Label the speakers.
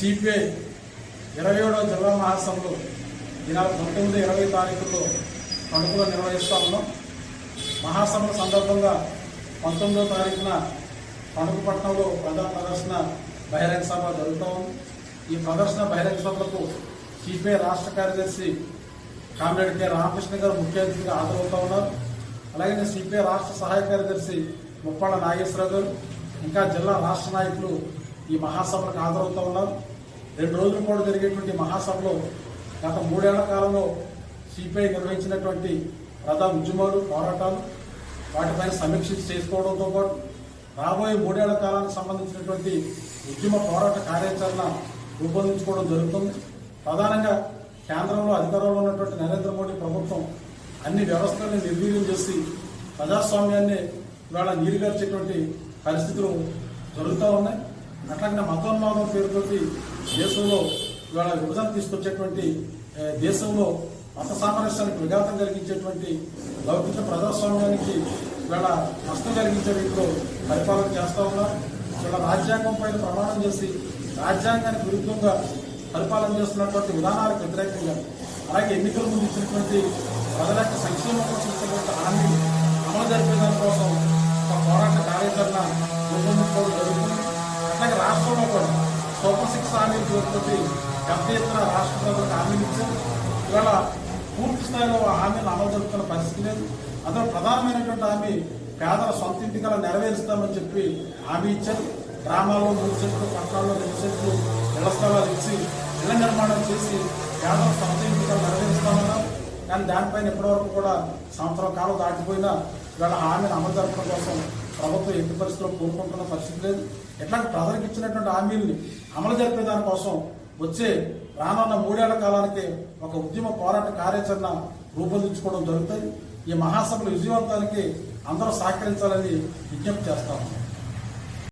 Speaker 1: CPI ఇరవై ఏడవ జిల్లా మహాసభలో ఈ పంతొమ్మిది ఇరవై తారీఖుల్లో తణుకులో నిర్వహిస్తా ఉన్నాం. మహాసభల సందర్భంగా పంతొమ్మిదో తారీఖున తణుకు పట్టణంలో ప్రజా ప్రదర్శన బహిరంగ సభ జరుగుతూ ఉంది. ఈ ప్రదర్శన బహిరంగ సభలకు సిపిఐ రాష్ట్ర కార్యదర్శి కామ్రేడ్ కె. రామకృష్ణ గారు ముఖ్య అతిథిగా హాజరవుతూ ఉన్నారు. అలాగే సిపిఐ రాష్ట్ర సహాయ కార్యదర్శి ముప్పాళ్ళ నాగేశ్వరరావు గారు ఇంకా జిల్లా రాష్ట్ర నాయకులు ఈ మహాసభలకు హాజరవుతూ ఉన్నారు రెండు రోజుల పాటు జరిగేటువంటి మహాసభలో గత మూడేళ్ళ కాలంలో సిపిఐ నిర్వహించినటువంటి ప్రధాన ఉద్యమాలు పోరాటాలు వాటిపైన సమీక్ష చేసుకోవడంతో పాటు రాబోయే మూడేళ్ళ కాలానికి సంబంధించినటువంటి ఉద్యమ పోరాట కార్యాచరణ రూపొందించుకోవడం జరుగుతుంది. ప్రధానంగా కేంద్రంలో అధికారంలో ఉన్నటువంటి నరేంద్ర మోడీ ప్రభుత్వం అన్ని వ్యవస్థలను నిర్వీర్యం చేసి ప్రజాస్వామ్యాన్ని ఇవాళ నీరుగార్చేటువంటి పరిస్థితులు జరుగుతూ ఉన్నాయి. అట్లాగే మతోన్మాదం పేరుతోటి దేశంలో ఇవాళ విభజన తీసుకొచ్చేటువంటి దేశంలో మత సామరస్యానికి విఘాతం కలిగించేటువంటి లౌకిక ప్రజాస్వామ్యానికి ఇవాళ నష్టం కలిగించే రీతిలో పరిపాలన చేస్తూ ఉన్నారు ఇవాళ రాజ్యాంగం పైన ప్రమాణం చేసి రాజ్యాంగానికి విరుద్ధంగా పరిపాలన చేస్తున్నటువంటి విధానాలకు వ్యతిరేకంగా అలాగే ఎన్నికల ముందు ఇచ్చినటువంటి ప్రజల యొక్క సంక్షేమం కోసం ఇచ్చినటువంటి హామీ అమలు జరిపే దానికోసం ఒక పోరాట కార్యాచరణ రూపొందించుకోవడం జరుగుతుంది. అట్లాగే రాష్ట్రంలో కూడా సూపర్ సిక్స్ హామీలు పేరుతోటి పెద్ద ఎత్తున రాష్ట్ర ప్రజలకు హామీలు ఇచ్చారు. ఇవాళ పూర్తి స్థాయిలో హామీలు అమలు జరుగుతున్న పరిస్థితి లేదు. అందులో ప్రధానమైనటువంటి హామీ పేదల సొంత ఇంటికల నెరవేరుస్తామని చెప్పి హామీ ఇచ్చారు. గ్రామాల్లో మూడు సెంట్లు పట్టణాల్లో రెండు సెంట్లు ఇళ్ళ స్థలాలు ఇచ్చి ఇళ్ళ నిర్మాణం చేసి పేదల సొంత ఇంటికలు నెరవేరుస్తామన్నారు. కానీ దానిపైన ఇప్పటివరకు కూడా సంవత్సరం కాలం దాటిపోయినా ఇవాళ హామీని అమలు జరపడం కోసం ప్రభుత్వం ఎట్టి పరిస్థితుల్లో కోరుకుంటున్న పరిస్థితి లేదు. ఎట్లాంటి ప్రజలకు ఇచ్చినటువంటి హామీల్ని అమలు జరిపే దానికోసం వచ్చే రానున్న మూడేళ్ళ కాలానికి ఒక ఉద్యమ పోరాట కార్యాచరణ రూపొందించుకోవడం జరుగుతుంది ఈ మహాసభలు విజయవంతానికి అందరూ సహకరించాలని విజ్ఞప్తి చేస్తాము